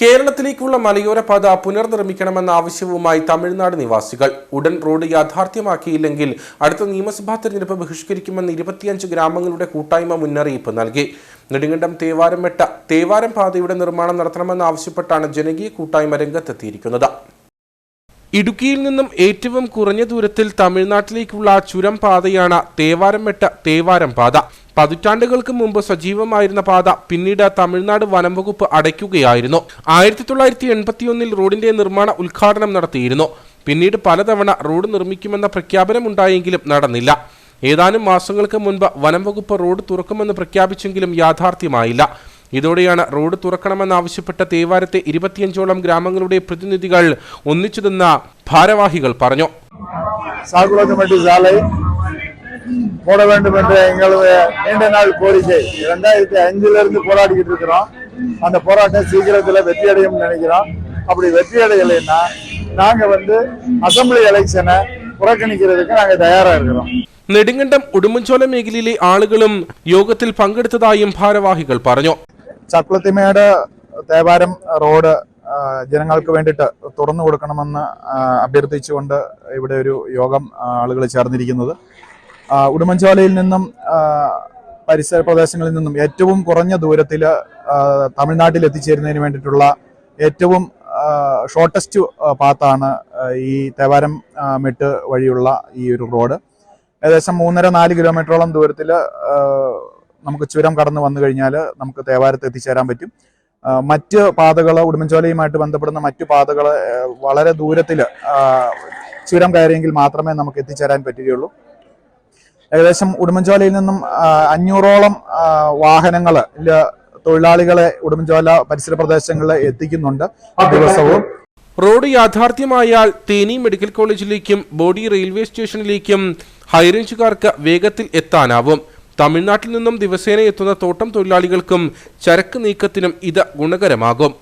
കേരളത്തിലേക്കുള്ള മലയോര പാത പുനർനിർമ്മിക്കണമെന്ന ആവശ്യവുമായി തമിഴ്നാട് നിവാസികൾ. ഉടൻ റോഡ് യാഥാർത്ഥ്യമാക്കിയില്ലെങ്കിൽ അടുത്ത നിയമസഭാ തെരഞ്ഞെടുപ്പ് ബഹിഷ്കരിക്കുമെന്ന് ഇരുപത്തിയഞ്ച് ഗ്രാമങ്ങളുടെ കൂട്ടായ്മ മുന്നറിയിപ്പ് നൽകി. നെടുങ്കണ്ടം തേവാരം വെട്ട തേവാരം പാതയുടെ നിർമ്മാണം നടത്തണമെന്ന് ആവശ്യപ്പെട്ടാണ് ജനകീയ കൂട്ടായ്മ രംഗത്തെത്തിയിരിക്കുന്നത്. ഇടുക്കിയിൽ നിന്നും ഏറ്റവും കുറഞ്ഞ ദൂരത്തിൽ തമിഴ്നാട്ടിലേക്കുള്ള ചുരം പാതയാണ് തേവാരം വെട്ട തേവാരം പാത. പതിറ്റാണ്ടുകൾക്ക് മുമ്പ് സജീവമായിരുന്ന പാത പിന്നീട് തമിഴ്നാട് വനം വകുപ്പ് അടയ്ക്കുകയായിരുന്നു. ആയിരത്തി തൊള്ളായിരത്തി എൺപത്തിയൊന്നിൽ റോഡിന്റെ നിർമ്മാണ ഉദ്ഘാടനം നടത്തിയിരുന്നു. പിന്നീട് പലതവണ റോഡ് നിർമ്മിക്കുമെന്ന പ്രഖ്യാപനമുണ്ടായെങ്കിലും നടന്നില്ല. ഏതാനും മാസങ്ങൾക്ക് മുൻപ് വനം വകുപ്പ് റോഡ് തുറക്കുമെന്ന് പ്രഖ്യാപിച്ചെങ്കിലും യാഥാർത്ഥ്യമായില്ല. ഇതോടെയാണ് റോഡ് തുറക്കണമെന്നാവശ്യപ്പെട്ട തേവാരത്തെ ഇരുപത്തിയഞ്ചോളം ഗ്രാമങ്ങളുടെ പ്രതിനിധികൾ ഒന്നിച്ചതെന്ന ഭാരവാഹികൾ പറഞ്ഞു சாகுலத்தம்பட்டி சாலை போட வேண்டும் என்ற எங்களுடைய நீண்ட நாள் கோரிக்கை இரண்டாயிரத்தி அஞ்சுல இருந்து போராடிக்கிட்டு இருக்கிறோம் அந்த போராட்டம் சீக்கிரத்துல வெற்றி அடையும் நினைக்கிறோம் அப்படி வெற்றி அடையலைன்னா நாங்க வந்து அசம்பிளி எலெக்ஷனை புறக்கணிக்கிறதுக்கு நாங்க தயாரா இருக்கிறோம் നെടുങ്കണ്ടം ഉടുമ്പൻചോല മേഖലയിലെ ആളുകളും യോഗത്തിൽ പങ്കെടുത്തതായും ഭാരവാഹികൾ പറഞ്ഞു ചക്കുളത്തിമേട് തേവാരം റോഡ് ജനങ്ങൾക്ക് വേണ്ടിയിട്ട് തുറന്നു കൊടുക്കണമെന്ന് അഭ്യർത്ഥിച്ചുകൊണ്ട് ഇവിടെ ഒരു യോഗം ആളുകൾ ചേർന്നിരിക്കുന്നത്. ഉടുമ്പൻചോലയിൽ നിന്നും പരിസര പ്രദേശങ്ങളിൽ നിന്നും ഏറ്റവും കുറഞ്ഞ ദൂരത്തിൽ തമിഴ്നാട്ടിൽ എത്തിച്ചേരുന്നതിന് വേണ്ടിയിട്ടുള്ള ഏറ്റവും ഷോർട്ടസ്റ്റ് പാത്താണ് ഈ തേവാരം മെട്ട് വഴിയുള്ള ഈ ഒരു റോഡ്. ഏകദേശം മൂന്നര നാല് കിലോമീറ്ററോളം ദൂരത്തിൽ നമുക്ക് ചുരം കടന്ന് വന്നു കഴിഞ്ഞാൽ നമുക്ക് തേവാരത്ത് എത്തിച്ചേരാൻ പറ്റും. മറ്റ് പാതകൾ ഉടുമ്പൻചോലയുമായിട്ട് ബന്ധപ്പെടുന്ന മറ്റു പാതകൾ വളരെ ദൂരത്തിൽ ചുരം കയറിയെങ്കിൽ മാത്രമേ നമുക്ക് എത്തിച്ചേരാൻ പറ്റുകയുള്ളൂ. ഏകദേശം ഉടുമ്പൻചോലയിൽ നിന്നും അഞ്ഞൂറോളം വാഹനങ്ങൾ തൊഴിലാളികളെ ഉടുമ്പൻചോല പരിസര പ്രദേശങ്ങളിൽ എത്തിക്കുന്നുണ്ട് ദിവസവും. റോഡ് യാഥാർത്ഥ്യമായാൽ തേനി മെഡിക്കൽ കോളേജിലേക്കും ബോഡി റെയിൽവേ സ്റ്റേഷനിലേക്കും ഹൈറേഞ്ചുകാർക്ക് വേഗത്തിൽ എത്താനാവും. തമിഴ്നാട്ടിൽ നിന്നും ദിവസേന എത്തുന്ന തോട്ടം തൊഴിലാളികൾക്കും ചരക്ക് നീക്കത്തിനും ഇത് ഗുണകരമാകും.